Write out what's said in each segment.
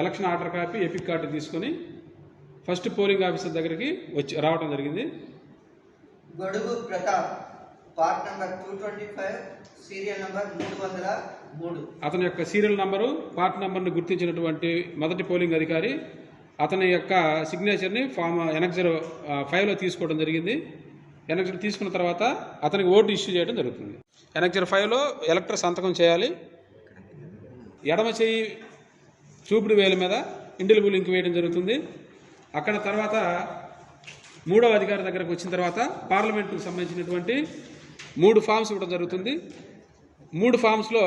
Election order copy EPIC card తీసుకొని first polling officer దగ్గరికి వచ్చి రావడం జరిగింది. Godugu Pratap part number two twenty five serial number మూడు వందల మూడు. అతని యొక్క సీరియల్ నంబరు పార్ట్ నంబర్ని గుర్తించినటువంటి మొదటి పోలింగ్ అధికారి అతని యొక్క సిగ్నేచర్ని ఫామ్ ఎనక్జర్ ఫైవ్లో తీసుకోవడం జరిగింది. ఎనక్జర్ తీసుకున్న తర్వాత అతనికి ఓటు ఇష్యూ చేయడం జరుగుతుంది. ఎనక్జర్ ఫైవ్లో ఎలక్టర్ సంతకం చేయాలి. ఎడమ చేయి చూపుడు వేలు మీద ఇండిలిబుల్ ఇంక్ వేయడం జరుగుతుంది. అక్కడ తర్వాత మూడవ అధికారి దగ్గరకు వచ్చిన తర్వాత పార్లమెంటుకు సంబంధించినటువంటి మూడు ఫామ్స్ ఇవ్వడం జరుగుతుంది. మూడు ఫామ్స్లో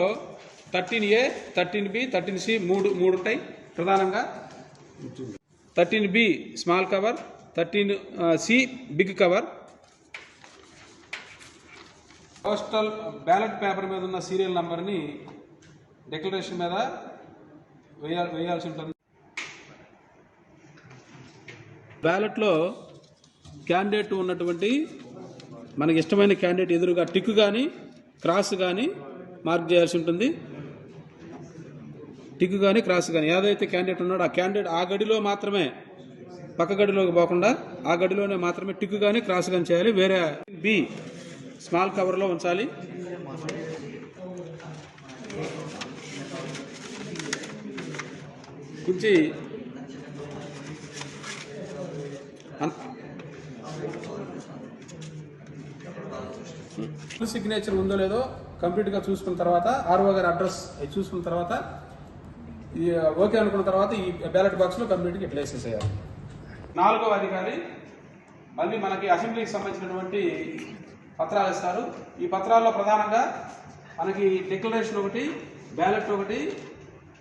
thirteen A thirteen B thirteen C మూడు మూడు ఉంటాయి ప్రధానంగా. Thirteen B small cover thirteen C big cover. Postal ballot paper మీద ఉన్న సీరియల్ నంబర్ని డిక్లరేషన్ మీద వేయాలి వేయాల్సి ఉంటుంది. బ్యాలెట్లో క్యాండిడేట్ ఉన్నటువంటి మనకి ఇష్టమైన క్యాండిడేట్ ఎదురుగా టిక్ కానీ క్రాస్ కానీ మార్క్ చేయాల్సి ఉంటుంది. టిక్ కానీ క్రాస్ కానీ ఏదైతే క్యాండిడేట్ ఉన్నాడో ఆ క్యాండిడేట్ ఆ గడిలో మాత్రమే పక్క గడిలోకి పోకుండా ఆ గడిలోనే మాత్రమే టిక్ కానీ క్రాస్ కానీ చేయాలి. వేరే బి స్మాల్ కవర్లో ఉంచాలి. గురించి. సిగ్నేచర్ ఉందో లేదో కంప్లీట్గా చూసుకున్న తర్వాత ఆర్ఓ గారి అడ్రస్ చూసుకున్న తర్వాత ఓకే అనుకున్న తర్వాత ఈ బ్యాలెట్ బాక్స్లో కంప్లీట్గా ఇట్లా వేసేసేయాలి. నాలుగవ అధికారి మళ్ళీ మనకి అసెంబ్లీకి సంబంధించినటువంటి పత్రాలు ఇస్తారు. ఈ పత్రాల్లో ప్రధానంగా మనకి డిక్లరేషన్ ఒకటి బ్యాలెట్ ఒకటి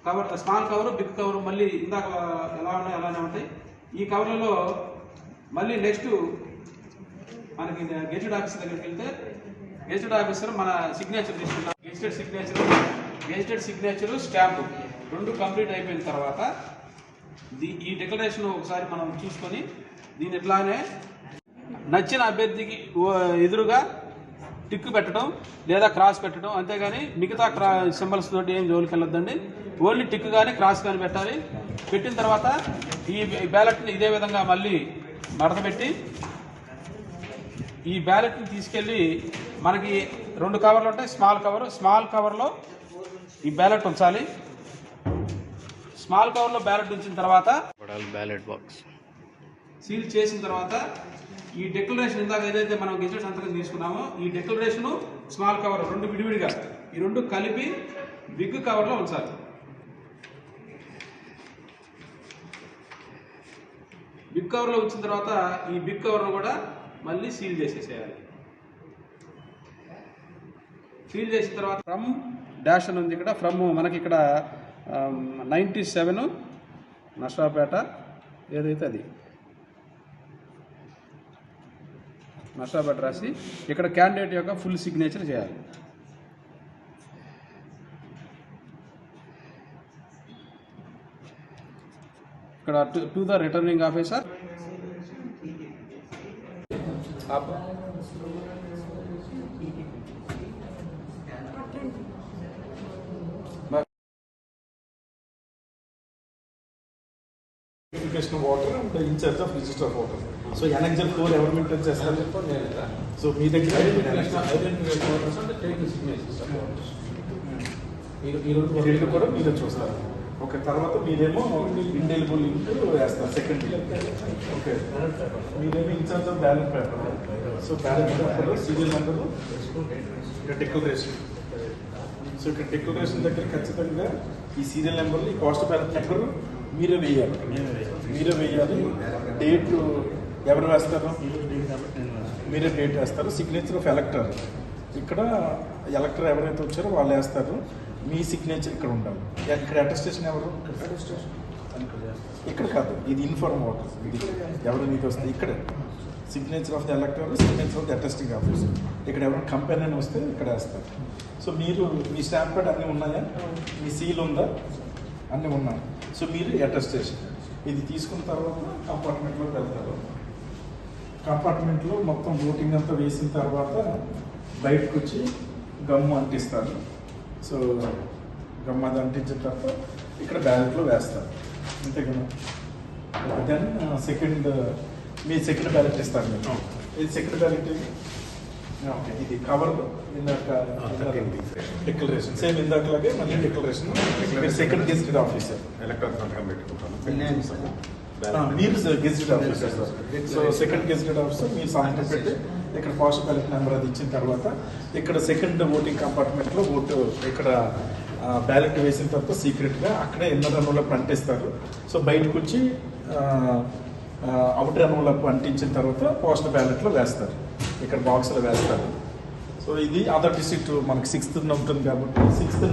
cover small cover big cover మళ్ళీ ఇందాక ఎలా ఉన్నాయి అలానే ఉంటాయి. ఈ కవర్లలో మళ్ళీ నెక్స్ట్ మనకి గెజెడ్ ఆఫీసర్ దగ్గరికి వెళ్తే గెజెడ్ ఆఫీసర్ మన సిగ్నేచర్ తీసుకున్నాం gazetted signature gazetted signature stamp రెండు కంప్లీట్ అయిపోయిన తర్వాత ఈ డిక్లరేషన్ ఒకసారి మనం చూసుకొని దీని ఇట్లానే నచ్చిన అభ్యర్థికి ఓ- ఎదురుగా టిక్ పెట్టడం లేదా క్రాస్ పెట్టడం అంతేగాని మిగతా క్రా సింబల్స్ తోటి ఏం జోలికి వెళ్ళొద్దండి. ఓన్లీ టిక్ కానీ క్రాస్ కానీ పెట్టాలి. పెట్టిన తర్వాత ఈ బ్యాలెట్ని ఇదే విధంగా మళ్ళీ మడతపెట్టి ఈ బ్యాలెట్ని తీసుకెళ్ళి మనకి రెండు కవర్లు ఉంటాయి స్మాల్ కవర్. స్మాల్ కవర్లో ఈ బ్యాలెట్ ఉంచాలి. స్మాల్ కవర్లో బ్యాలెట్ ఉంచిన తర్వాత బ్యాలెట్ బాక్స్. సీల్ చేసిన తర్వాత ఈ డెక్లరేషన్ ఇందాక ఏదైతే మనం గెజెట్ సంతకం తీసుకున్నామో ఈ డెక్లరేషను స్మాల్ కవర్ రెండు విడివిడిగా ఈ రెండు కలిపి బిగ్ కవర్లో ఉంచాలి. బిగ్ కవర్లో ఉంచిన తర్వాత ఈ బిగ్ కవర్ను కూడా మళ్ళీ సీల్ చేసేసేయాలి. సీల్ చేసిన తర్వాత ఫ్రమ్ డాష్ అని ఉంది ఇక్కడ. ఫ్రమ్ మనకి ఇక్కడ నైంటీ సెవెన్ నష్టాపేట ఏదైతే అది. నషాపేట రాసి ఇక్కడ క్యాండిడేట్ యొక్క ఫుల్ సిగ్నేచర్ చేయాలి. ఇక్కడ to the returning officer. Purification incharge of register water water. So annexure four ఎవరు మెయింటైన్ చేస్తారు సో మీ దగ్గర రెండు కూడా మీరే చూస్తారు. ఓకే తర్వాత మీరేమో ఇండెలిబుల్ లింక్ వేస్తారు సెకండ్ ఓకే. మీరేమో incharge of ballot paper so ballot paper serial number ఇక్కడ డిక్లరేషన్ సో ఇక్కడ డిక్లరేషన్ దగ్గర ఖచ్చితంగా ఈ సీరియల్ నెంబర్లు ఈ కాస్ట్ బ్యాలెట్ నెంబర్ మీరే వేయాలి. మీరే వేయాలి. డేట్ ఎవరు వేస్తారు? మీరే డేట్ వేస్తారు. Signature of elector. ఇక్కడ ఎలక్టర్ ఎవరైతే వచ్చారో వాళ్ళు వేస్తారు. మీ సిగ్నేచర్ ఇక్కడ ఉండాలి. ఇక్కడ అటెస్టేషన్ ఎవరు? ఇక్కడ కాదు. ఇది ఇన్ఫార్మ్ వాటర్. ఇది ఎవరు మీతో వస్తుంది ఇక్కడ. Signature of the elector signature of the attesting officer. ఇక్కడ ఎవరైనా కంపెనీ అని వస్తే ఇక్కడ వేస్తారు. సో మీరు మీ స్టాంప్ ప్యాడ్ అన్నీ ఉన్నాయా? మీ సీల్ ఉందా? అన్నీ ఉన్నాయి. సో మీరు అటెస్టేషన్ ఇది తీసుకున్న తర్వాత కంపార్ట్మెంట్లోకి వెళ్తారు. కంపార్ట్మెంట్లో మొత్తం ఓటింగ్ అంతా వేసిన తర్వాత బయటకు వచ్చి గమ్ము అంటిస్తారు. సో గమ్ము అది అంటించిన తర్వాత ఇక్కడ బ్యాలెట్లో వేస్తారు. అంతే కదా? దెన్ సెకండ్ మీ సెకండ్ బ్యాలెట్ ఇస్తారు మీరు. ఇది సెకండ్ బ్యాలెట్ ఇది ఓకే ఇది కవర్ ఇందాక డిక్లరేషన్ సేమ్ ఇందాకలాగే మళ్ళీ డిక్లరేషన్ మీరు సెకండ్ గెస్టెడ్ ఆఫీసర్ ఎలక్ట్రాన్ సంతకం పెట్టుకుంటాను. మీరు gazetted officer so second gazetted officer మీరు సాయంత్రం పెట్టి ఇక్కడ పోస్ట్ బ్యాలెట్ నెంబర్ అది ఇచ్చిన తర్వాత ఇక్కడ సెకండ్ ఓటింగ్ కంపార్ట్మెంట్లో ఓటు ఇక్కడ బ్యాలెట్ వేసిన తర్వాత సీక్రెట్గా అక్కడే ఎన్నో రన్నులో పంటిస్తారు సో బయటకు వచ్చి అవుట్ రన్నులకు పంటించిన తర్వాత పోస్ట్ బ్యాలెట్లో వేస్తారు. ఇక్కడ బాక్స్లో వేస్తారు. సో ఇది అదర్ డిస్ట్రిక్ట్ మనకి సిక్స్త్ ఉంటుంది కాబట్టి సిక్స్త్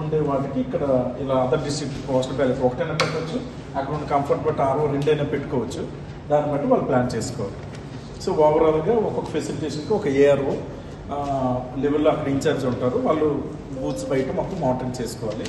ఉండే వాటికి ఇక్కడ ఇలా అదర్ డిస్ట్రిక్ట్ పోస్ట్ బ్యాలెట్ ఒకటైనా పెట్టచ్చు. అక్కడ ఉన్న కంఫర్ట్ బట్ ఆరో రెండైనా పెట్టుకోవచ్చు. దాన్ని బట్టి వాళ్ళు ప్లాన్ చేసుకోవాలి. సో ఓవరాల్గా ఒక్కొక్క ఫెసిలిటేషన్కి ఒక ఏఆర్ఓ లెవెల్లో అక్కడ ఇన్ఛార్జ్ ఉంటారు. వాళ్ళు బూత్స్ బయట మొత్తం మానిటరింగ్ చేసుకోవాలి.